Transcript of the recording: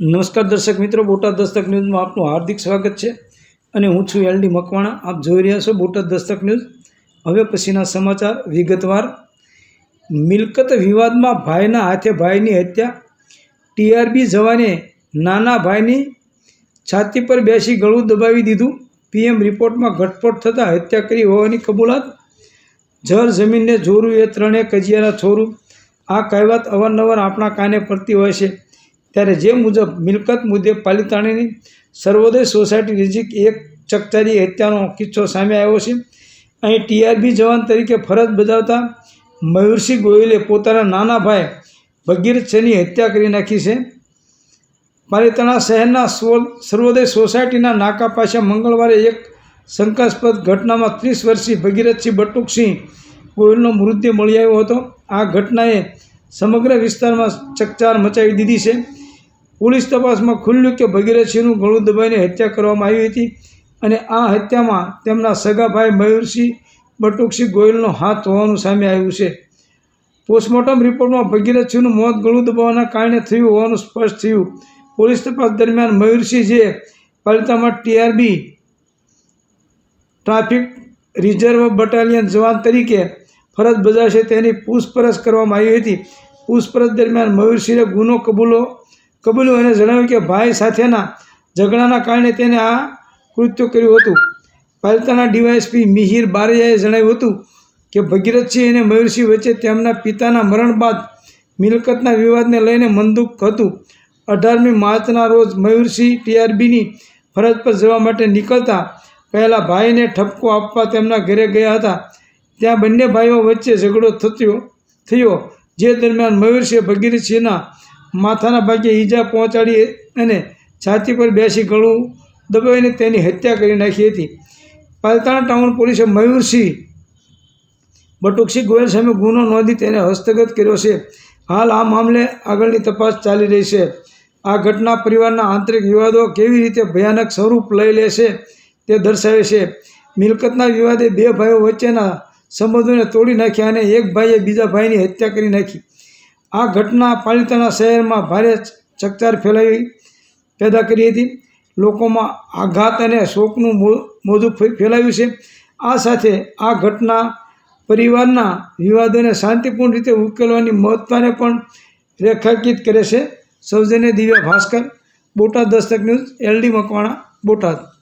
નમસ્કાર દર્શક મિત્રો, બોટાદ દસ્તક ન્યૂઝમાં આપનું હાર્દિક સ્વાગત છે અને હું છું એલડી મકવાણા. આપ જોઈ રહ્યા છો બોટાદ દસ્તક ન્યૂઝ. હવે પછીના સમાચાર. વિગતવાર. મિલકત વિવાદમાં ભાઈના હાથે ભાઈની હત્યા. ટીઆરબી જવાને નાના ભાઈની છાતી પર બેસી ગળું દબાવી દીધું. પીએમ રિપોર્ટમાં ઘટસ્ફોટ થતાં હત્યા કરી હોવાની કબૂલાત. જળ જમીનને જોરું એ ત્રણેય કજિયાના છોરું. આ કહેવત અવારનવાર આપણા કાને પડતી હોય છે. ત્યારે જે મુજબ મિલકત મુદ્દે પાલિતાણીની સર્વોદય સોસાયટી નજીક એક ચકચારી હત્યાનો કિસ્સો સામે આવ્યો છે. અહીં ટીઆરબી જવાન તરીકે ફરજ બજાવતા મયુરસિંહ ગોયલે પોતાના નાના ભાઈ ભગીરથસિંહની હત્યા કરી નાખી છે. પાલિતાણા શહેરના સર્વોદય સોસાયટીના નાકા પાસે મંગળવારે એક શંકાસ્પદ ઘટનામાં ત્રીસ વર્ષીય ભગીરથસિંહ બટુકસિંહ ગોયલનો મૃતદેહ મળી આવ્યો હતો. આ ઘટનાએ સમગ્ર વિસ્તારમાં ચકચાર મચાવી દીધી છે. પોલીસ તપાસમાં ખુલ્યું કે ભગીરથસિંહનું ગળું દબાઈને હત્યા કરવામાં આવી હતી અને આ હત્યામાં તેમના સગા ભાઈ મયુરસિંહ બટુકસિંહ ગોયલનો હાથ હોવાનું સામે આવ્યું છે. પોસ્ટમોર્ટમ રિપોર્ટમાં ભગીરથસિંહનું મોત ગળું દબાવવાના કારણે થયું હોવાનું સ્પષ્ટ થયું. પોલીસ તપાસ દરમિયાન મયુરસિંહ જે પાલિતામાં ટીઆરબી ટ્રાફિક રિઝર્વ બટાલિયન જવાન તરીકે ફરજ બજાવશે તેની પૂછપરછ કરવામાં આવી હતી. પૂછપરછ દરમિયાન મયુરસિંહે ગુનો કબૂલો કબૂલ્યો અને જણાવ્યું કે ભાઈ સાથેના ઝઘડાના કારણે તેને આ કૃત્ય કર્યું હતું. પાલિતાના ડીવાયએસપી મિહિર બારૈયાએ જણાવ્યું હતું કે ભગીરથસિંહ અને મયુરસિંહ વચ્ચે તેમના પિતાના મરણ બાદ મિલકતના વિવાદને લઈને મંદુક હતું. અઢારમી માર્ચના રોજ મયુરસિંહ ટીઆરબીની ફરજ પર જવા માટે નીકળતા પહેલાં ભાઈને ઠપકો આપવા તેમના ઘરે ગયા હતા. ત્યાં બંને ભાઈઓ વચ્ચે ઝઘડો થયો થયો. જે દરમિયાન મયુરસિંહે ભગીરથસિંહના માથાના ભાગે ઈજા પહોંચાડી અને છાતી પર બેસી ગળું દબાવીને તેની હત્યા કરી નાખી હતી. પાલતાણા ટાઉન પોલીસે મયુરસિંહ બટુકસિંહ ગોયલ સામે ગુનો નોંધી તેને હસ્તગત કર્યો છે. હાલ આ મામલે આગળની તપાસ ચાલી રહી છે. આ ઘટના પરિવારના આંતરિક વિવાદો કેવી રીતે ભયાનક સ્વરૂપ લઈ લેશે તે દર્શાવે છે. મિલકતના વિવાદે બે ભાઈઓ વચ્ચેના સંબંધોને તોડી નાખ્યા અને એક ભાઈએ બીજા ભાઈની હત્યા કરી નાખી. આ ઘટના પાલિતાણા શહેરમાં ભારે ચકચાર ફેલાવી પેદા કરી હતી. લોકોમાં આઘાત અને શોકનું મોજું ફે- ફેલાવ્યું છે. આ સાથે આ ઘટના પરિવારના વિવાદોને શાંતિપૂર્ણ રીતે ઉકેલવાની મહત્તાને પણ રેખાંકિત કરે છે. સૌજન્ય દિવ્યા ભાસ્કર, બોટાદ દસ્તક ન્યૂઝ, એલડી મકવાણા, બોટાદ.